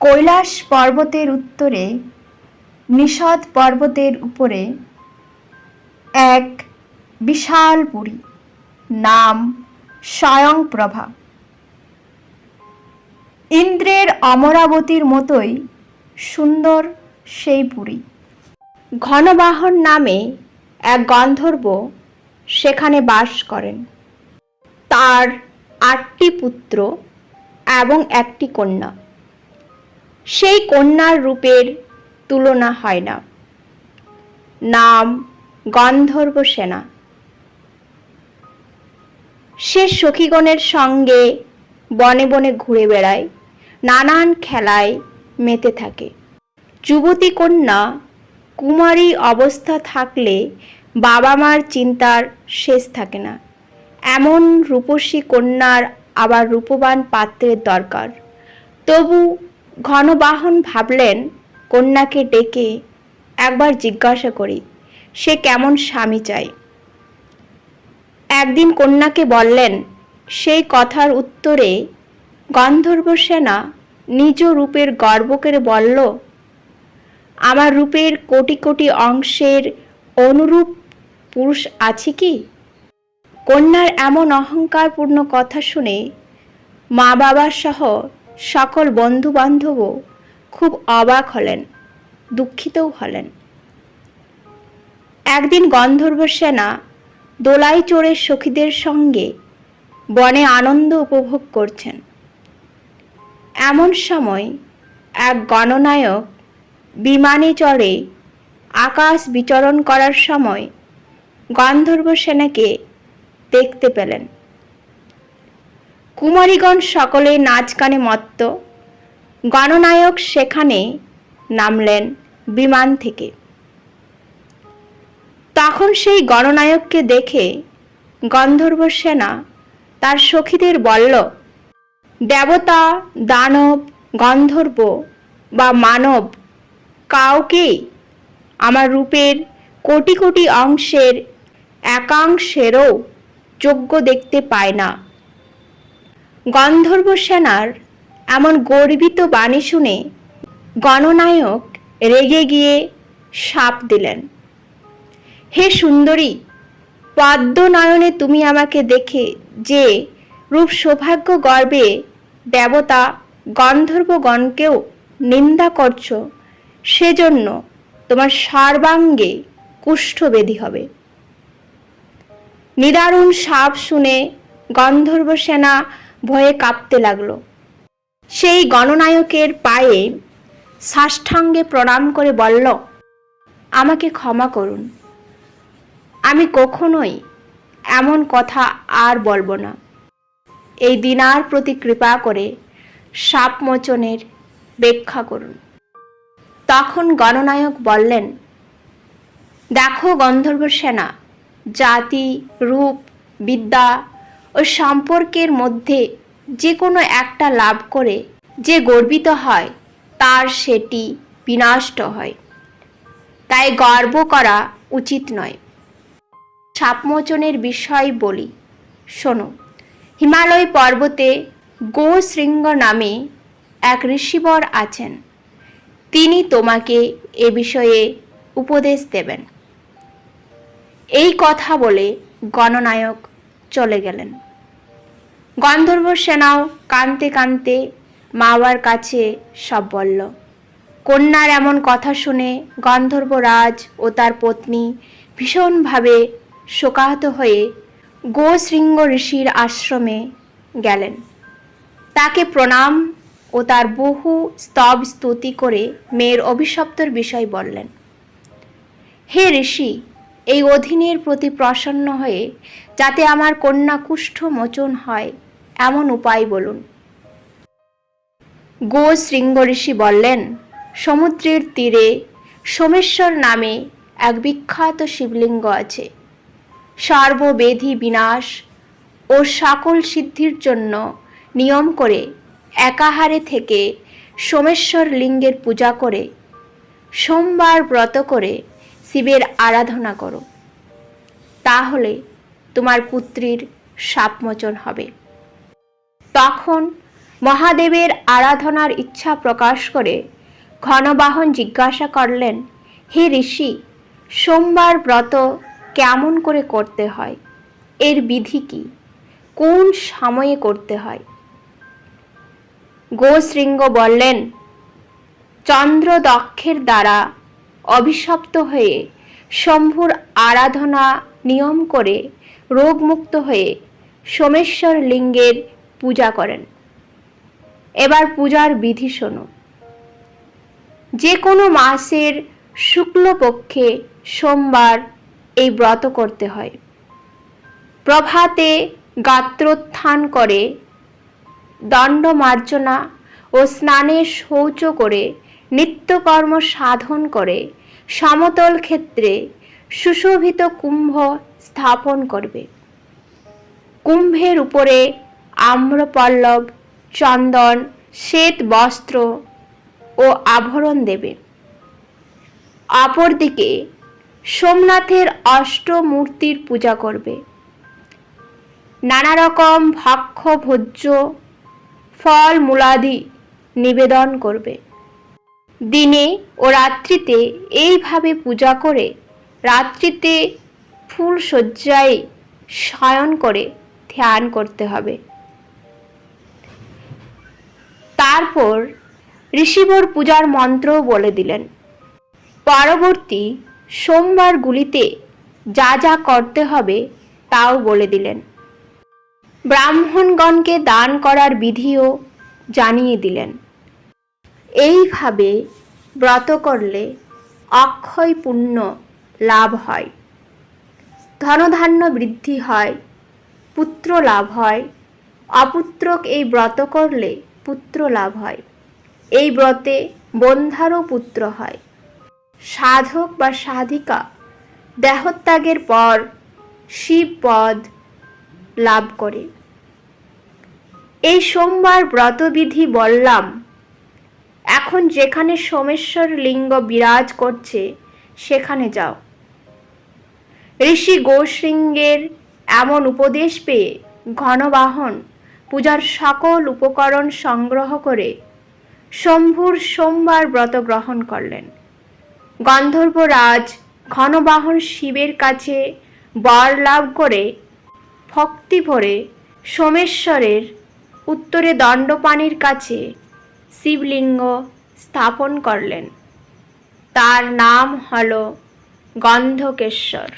কৈলাস পর্বতের উত্তরে, নিষদ পর্বতের উপরে এক বিশাল পুরী, নাম স্বয়ংপ্রভা। ইন্দ্রের অমরাবতীর মতোই সুন্দর সেই পুরী। ঘনবাহন নামে এক গন্ধর্ব সেখানে বাস করেন। তার আটটি পুত্র এবং একটি কন্যা। সেই কন্যার রূপের তুলনা হয় না। নাম গন্ধর্ব সেনা। সে সখীগণের সঙ্গে বনে বনে ঘুরে বেড়ায়, নানান খেলায় মেতে থাকে। যুবতী কন্যা কুমারী অবস্থা থাকলে বাবা মার চিন্তার শেষ থাকে না। এমন রূপসী কন্যার আবার রূপবান পাত্রের দরকার। তবু ঘনবাহন ভাবলেন কন্যাকে ডেকে একবার জিজ্ঞাসা করি, সে কেমন স্বামী চায় একদিন কন্যাকে বললেন, সেই কথার উত্তরে গন্ধর্ব সেনা নিজ রূপের গর্ব করে বলল, আমার রূপের কোটি কোটি অংশের অনুরূপ পুরুষ আছে কি কন্যার এমন অহংকারপূর্ণ কথা শুনে মা বাবা সহ সকল বন্ধু বান্ধবও খুব অবাক হলেন, দুঃখিতও হলেন। একদিন গন্ধর্ব সেনা দোলাই চড়ে সখীদের সঙ্গে বনে আনন্দ উপভোগ করছেন। এমন সময় এক গণনায়ক বিমানে চড়ে আকাশ বিচরণ করার সময় গন্ধর্ব সেনাকে দেখতে পেলেন। কুমারীগণ সকলে নাচ গানে মত্ত। গণনায়ক সেখানে নামলেন বিমান থেকে। তখন সেই গণনায়ককে দেখে গন্ধর্ব সেনা তার সখীদের বলল, দেবতা, দানব, গন্ধর্ব বা মানব কাউকেই আমার রূপের কোটি কোটি অংশের একাংশেরও যোগ্য দেখতে পায় না। গন্ধর্ব সেনার এমন গর্বিত বাণী শুনে গণনায়ক রেগে গিয়ে সাপ দিলেন। হে সুন্দরী, পদ্মনয়নে তুমি আমাকে দেখে যে রূপ সৌভাগ্য গর্বে দেবতা গন্ধর্বগণকেও নিন্দা করছ, সেজন্য তোমার সর্বাঙ্গে কুষ্ঠবেদী হবে। নিদারুণ সাপ শুনে গন্ধর্ব সেনা ভয়ে কাঁপতে লাগল। সেই গণনায়কের পায়ে সাষ্টাঙ্গে প্রণাম করে বলল, আমাকে ক্ষমা করুন। আমি কখনোই এমন কথা আর বলব না। এই দিনার প্রতি কৃপা করে সাপ মোচনের ব্যাখ্যা করুন। তখন গণনায়ক বললেন, দেখো গন্ধর্ব সেনা, জাতি, রূপ, বিদ্যা ও সম্পর্কের মধ্যে যে কোনো একটা লাভ করে যে গর্বিত হয়, তার সেটি বিনষ্ট হয়। তাই গর্ব করা উচিত নয়। সাপমোচনের বিষয় বলি। শোনো, হিমালয় পর্বতে গোশৃঙ্গ নামে এক ঋষিবর আছেন। তিনি তোমাকে এ বিষয়ে উপদেশ দেবেন। এই কথা বলে গণনায়ক চলে গেলেন। গন্ধর্ব সেনাও কানতে কানতে মাওয়ার কাছে সব বলল, কন্যার এমন কথা শুনে গন্ধর্বরাজ ও তার পত্নী ভীষণভাবে শোকাহত হয়ে গোশৃঙ্গ ঋষির আশ্রমে গেলেন। তাকে প্রণাম ও তার বহু স্তব স্তুতি করে মেয়ের অভিশপ্তর বিষয় বললেন, হে ঋষি এই অধীনের প্রতি প্রসন্ন হয়ে যাতে আমার কন্যা কুষ্ঠ মোচন হয়, এমন উপায় বলুন। গো শৃঙ্গ ঋষি বললেন, সমুদ্রের তীরে সোমেশ্বর নামে এক বিখ্যাত শিবলিঙ্গ আছে। সর্ববেধি বিনাশ ও সকল সিদ্ধির জন্য নিয়ম করে একাহারে থেকে সোমেশ্বর লিঙ্গের পূজা করে, সোমবার ব্রত করে শিবের আরাধনা করো। তাহলে তোমার পুত্রীর সাপমোচন হবে। তখন মহাদেবের আরাধনার ইচ্ছা প্রকাশ করে ঘনবাহন জিজ্ঞাসা করলেন, হে ঋষি, সোমবার ব্রত কেমন করে করতে হয়? এর বিধি কি? কোন সময়ে করতে হয়? গোশৃঙ্গ বললেন চন্দ্র দক্ষের দ্বারা অভিশপ্ত হয়ে শম্ভুর আরাধনা নিয়ম করে রোগমুক্ত হয়ে সোমেশ্বর লিঙ্গের পূজা করেন। এবার পূজার বিধি শোনো। যে কোনো মাসের শুক্লপক্ষে সোমবার এই ব্রত করতে হয়। প্রভাতে গাত্রোত্থান করে দণ্ডমার্জনা ও স্নানে শৌচ করে নিত্যকর্ম সাধন করে, সমতল ক্ষেত্রে সুশোভিত কুম্ভ স্থাপন করবে। কুম্ভের উপরে আম্রপল্লব, চন্দন, শ্বেত বস্ত্র ও আভরণ দেবে। অপরদিকে সোমনাথের অষ্টমূর্তির পূজা করবে। নানা রকম ভক্ষ, ভোজ্য ফল মূলাদি নিবেদন করবে। দিনে ও রাত্রিতে এইভাবে পূজা করে, রাত্রিতে ফুল শয্যায় শয়ন করে ধ্যান করতে হবে। তারপর ঋষিবর পূজার মন্ত্রও বলে দিলেন, পরবর্তী সোমবারগুলিতে যা যা করতে হবে তাও বলে দিলেন। ব্রাহ্মণগণকে দান করার বিধিও জানিয়ে দিলেন। এইভাবে ব্রত করলে অক্ষয় পুণ্য লাভ হয়। ধনধান্য বৃদ্ধি হয়, পুত্র লাভ হয়। অপুত্রক এই ব্রত করলে পুত্র লাভ হয়। এই ব্রতে বন্ধারও পুত্র হয়। সাধক বা সাধিকা দেহত্যাগের পর শিব পদ লাভ করে। এই সোমবার ব্রতবিধি বললাম এখন যেখানে সোমেশ্বর লিঙ্গ বিরাজ করছে, সেখানে যাও। ঋষি গোশৃঙ্গের এমন উপদেশ পেয়ে ঘনবাহন পূজার সকল উপকরণ সংগ্রহ করে শম্ভুর সোমবার ব্রত গ্রহণ করলেন। গন্ধর্বরাজ ঘনবাহন শিবের কাছে বর লাভ করে ভক্তি ভরে সোমেশ্বরের উত্তরে দণ্ডপানির কাছে শিবলিঙ্গ স্থাপন করলেন। তার নাম হল গন্ধকেশ্বর।